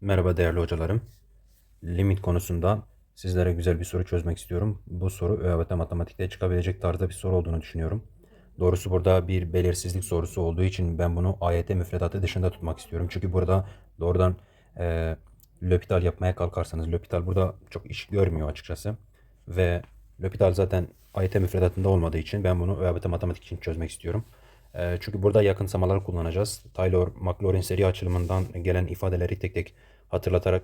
Merhaba değerli hocalarım. Limit konusunda sizlere güzel bir soru çözmek istiyorum. Bu soru ÖABT matematikte çıkabilecek tarzda bir soru olduğunu düşünüyorum. Doğrusu burada bir belirsizlik sorusu olduğu için ben bunu AYT müfredatı dışında tutmak istiyorum. Çünkü burada doğrudan e, L'Hopital yapmaya kalkarsanız L'Hopital burada çok iş görmüyor açıkçası. Ve L'Hopital zaten AYT müfredatında olmadığı için ben bunu ÖABT matematik için çözmek istiyorum. E, çünkü burada yakınsamalar kullanacağız. Taylor Maclaurin seri açılımından gelen ifadeleri tek tek hatırlatarak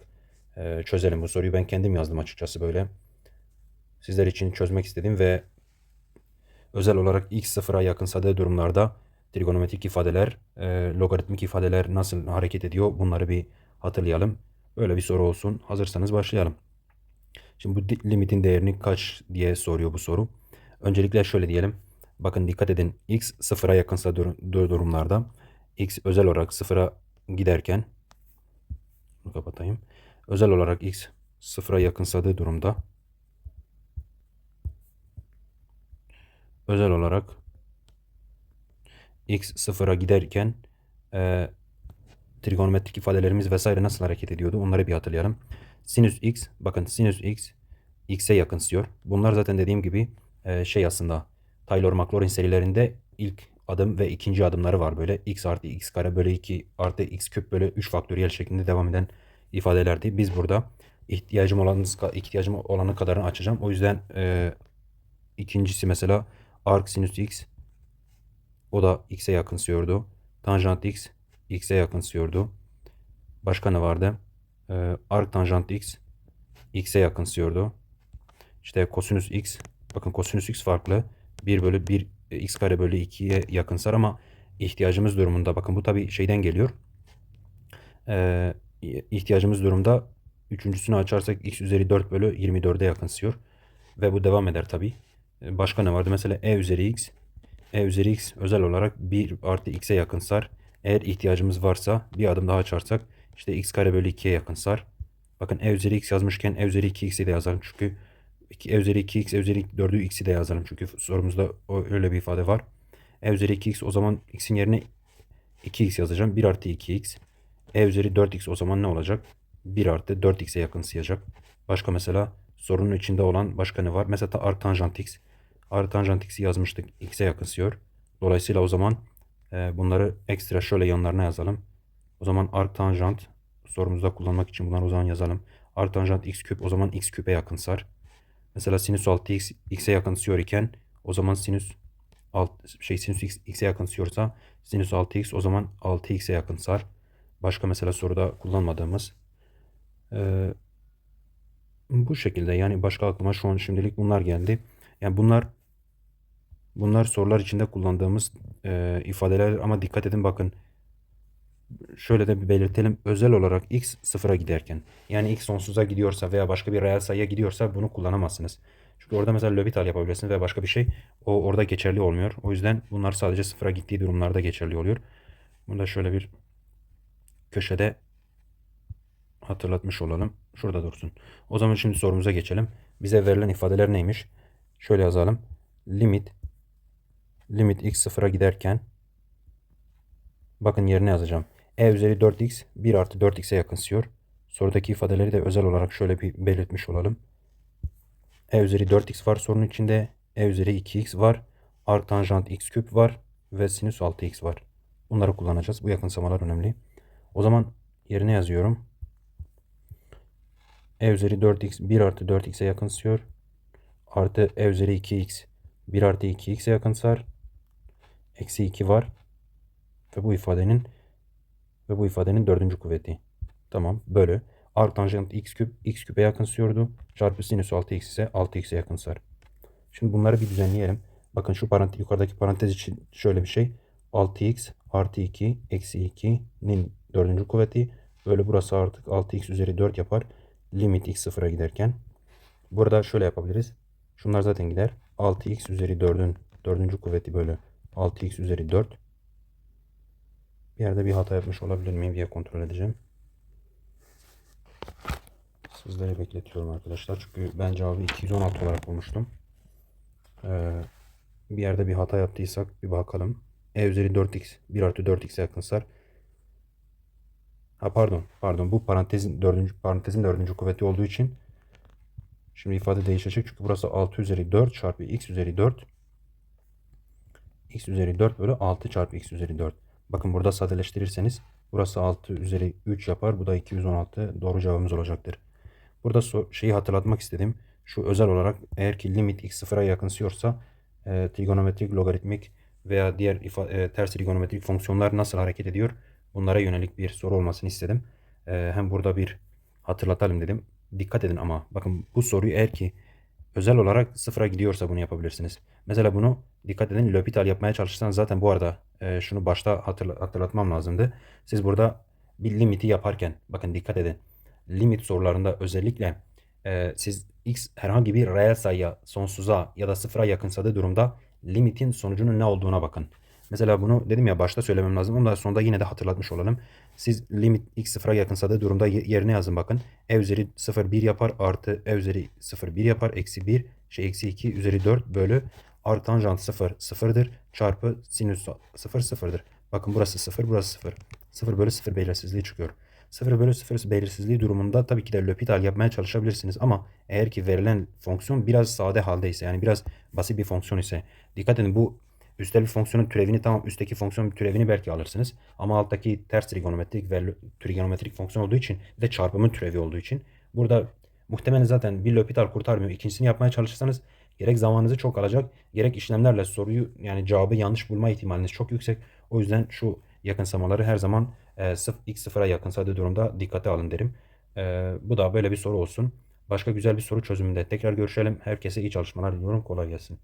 e, çözelim bu soruyu. Ben kendim yazdım açıkçası böyle. Sizler için çözmek istedim ve özel olarak x sıfıra yakınsadığı durumlarda trigonometrik ifadeler, e, logaritmik ifadeler nasıl hareket ediyor bunları bir hatırlayalım. Böyle bir soru olsun. Hazırsanız başlayalım. Şimdi bu limitin değerini kaç diye soruyor bu soru. Öncelikle şöyle diyelim. Bakın dikkat edin. X sıfıra yakınsa dur- dur- durumlarda X özel olarak sıfıra giderken bunu kapatayım. Özel olarak X sıfıra yakınsadığı durumda özel olarak X sıfıra giderken e, trigonometrik ifadelerimiz vesaire nasıl hareket ediyordu onları bir hatırlayalım. Sinüs x bakın sinüs x x'e yakınsıyor. Bunlar zaten dediğim gibi e, şey aslında Taylor Maclaurin serilerinde ilk adım ve ikinci adımları var böyle. x artı x kare bölü 2 artı x küp bölü 3 faktöriyel şeklinde devam eden ifadelerdi. Biz burada ihtiyacım olanınız ihtiyacım olanı kadarını açacağım. O yüzden e, ikincisi mesela arc sinüs x o da x'e yakınsıyordu. Tanjant x x'e yakınsıyordu. Başka ne vardı? Ee, arc tanjant x x'e yakınsıyordu. İşte kosinüs x bakın kosinüs x farklı. 1 bölü 1 e, x kare bölü 2'ye yakınsar ama ihtiyacımız durumunda bakın bu tabi şeyden geliyor. Ee, ihtiyacımız durumda üçüncüsünü açarsak x üzeri 4 bölü 24'e yakınsıyor. Ve bu devam eder tabi. Başka ne vardı? Mesela e üzeri x e üzeri x özel olarak 1 artı x'e yakınsar. Eğer ihtiyacımız varsa bir adım daha açarsak işte x kare bölü 2'ye yakınsar. Bakın e üzeri x yazmışken e üzeri 2x'i de yazalım çünkü e üzeri 2x, e üzeri 4'ü x'i de yazalım çünkü sorumuzda öyle bir ifade var. E üzeri 2x o zaman x'in yerine 2x yazacağım. 1 artı 2x. E üzeri 4x o zaman ne olacak? 1 artı 4x'e yakınsayacak. Başka mesela sorunun içinde olan başka ne var? Mesela arc tanjant x. Arc tanjant x'i yazmıştık. X'e yakınsıyor. Dolayısıyla o zaman e, bunları ekstra şöyle yanlarına yazalım. O zaman arc tanjant sorumuzda kullanmak için bunları o zaman yazalım. Arc tanjant x küp o zaman x küpe yakınsar. Mesela sinüs 6x x'e yakınsıyor iken o zaman sinüs alt, şey sinüs x, x'e yakınsıyorsa sinüs 6x o zaman 6x'e yakınsar. Başka mesela soruda kullanmadığımız e, bu şekilde yani başka aklıma şu an şimdilik bunlar geldi. Yani bunlar bunlar sorular içinde kullandığımız e, ifadeler ama dikkat edin bakın şöyle de bir belirtelim. Özel olarak x sıfıra giderken yani x sonsuza gidiyorsa veya başka bir reel sayıya gidiyorsa bunu kullanamazsınız. Çünkü orada mesela L'Hopital yapabilirsiniz veya başka bir şey o orada geçerli olmuyor. O yüzden bunlar sadece sıfıra gittiği durumlarda geçerli oluyor. Bunu da şöyle bir köşede hatırlatmış olalım. Şurada dursun. O zaman şimdi sorumuza geçelim. Bize verilen ifadeler neymiş? Şöyle yazalım. Limit limit x sıfıra giderken bakın yerine yazacağım. E üzeri 4x 1 artı 4x'e yakınsıyor. Sorudaki ifadeleri de özel olarak şöyle bir belirtmiş olalım. e üzeri 4x var sorunun içinde. e üzeri 2x var. Arc tanjant x küp var. Ve sinüs 6x var. Bunları kullanacağız. Bu yakınsamalar önemli. O zaman yerine yazıyorum. e üzeri 4x 1 artı 4x'e yakınsıyor. Artı e üzeri 2x 1 artı 2x'e yakınsar. Eksi 2 var. Ve bu ifadenin ve bu ifadenin dördüncü kuvveti. Tamam. Bölü. Arc tanjant x küp x küpe yakınsıyordu. Çarpı sinüs 6x ise 6x'e yakınsar. Şimdi bunları bir düzenleyelim. Bakın şu parantez, yukarıdaki parantez için şöyle bir şey. 6x artı 2 eksi 2'nin dördüncü kuvveti. Böyle burası artık 6x üzeri 4 yapar. Limit x sıfıra giderken. Burada şöyle yapabiliriz. Şunlar zaten gider. 6x üzeri 4'ün dördüncü kuvveti bölü 6x üzeri 4. Bir yerde bir hata yapmış olabilir miyim diye kontrol edeceğim. Sizleri bekletiyorum arkadaşlar. Çünkü ben cevabı 216 olarak bulmuştum. Ee, bir yerde bir hata yaptıysak bir bakalım. E üzeri 4x 1 artı 4x'e yakınsar. Ha pardon, pardon. Bu parantezin dördüncü parantezin dördüncü kuvveti olduğu için şimdi ifade değişecek. Çünkü burası 6 üzeri 4 çarpı x üzeri 4 x üzeri 4 bölü 6 çarpı x üzeri 4. Bakın burada sadeleştirirseniz burası 6 üzeri 3 yapar. Bu da 216. Doğru cevabımız olacaktır. Burada şeyi hatırlatmak istedim. Şu özel olarak eğer ki limit x sıfıra yakınsıyorsa e, trigonometrik, logaritmik veya diğer e, ters trigonometrik fonksiyonlar nasıl hareket ediyor? Bunlara yönelik bir soru olmasını istedim. E, hem burada bir hatırlatalım dedim. Dikkat edin ama bakın bu soruyu eğer ki özel olarak sıfıra gidiyorsa bunu yapabilirsiniz. Mesela bunu dikkat edin L'Hopital yapmaya çalışırsanız zaten bu arada e, şunu başta hatırla- hatırlatmam lazımdı. Siz burada bir limiti yaparken bakın dikkat edin. Limit sorularında özellikle e, siz x herhangi bir reel sayıya, sonsuza ya da sıfıra yakınsadığı durumda limitin sonucunun ne olduğuna bakın. Mesela bunu dedim ya başta söylemem lazım. Onu da sonunda yine de hatırlatmış olalım. Siz limit x sıfıra yakınsadığı durumda ye- yerine yazın bakın. e üzeri 0 1 yapar artı e üzeri 0 1 yapar eksi 1 şey eksi 2 üzeri 4 bölü artı tanjant 0 sıfırdır çarpı sinüs 0 sıfırdır. Bakın burası 0 burası 0. 0 bölü 0 belirsizliği çıkıyor. 0 bölü 0 belirsizliği durumunda tabii ki de L'Hopital yapmaya çalışabilirsiniz ama eğer ki verilen fonksiyon biraz sade haldeyse yani biraz basit bir fonksiyon ise dikkat edin bu üstel bir fonksiyonun türevini tamam üstteki fonksiyonun türevini belki alırsınız ama alttaki ters trigonometrik ve trigonometrik fonksiyon olduğu için de çarpımın türevi olduğu için burada muhtemelen zaten bir L'Hopital kurtarmıyor. İkincisini yapmaya çalışırsanız gerek zamanınızı çok alacak gerek işlemlerle soruyu yani cevabı yanlış bulma ihtimaliniz çok yüksek. O yüzden şu yakınsamaları her zaman e, x sıfıra yakınsadığı durumda dikkate alın derim. E, bu da böyle bir soru olsun. Başka güzel bir soru çözümünde tekrar görüşelim. Herkese iyi çalışmalar diliyorum. Kolay gelsin.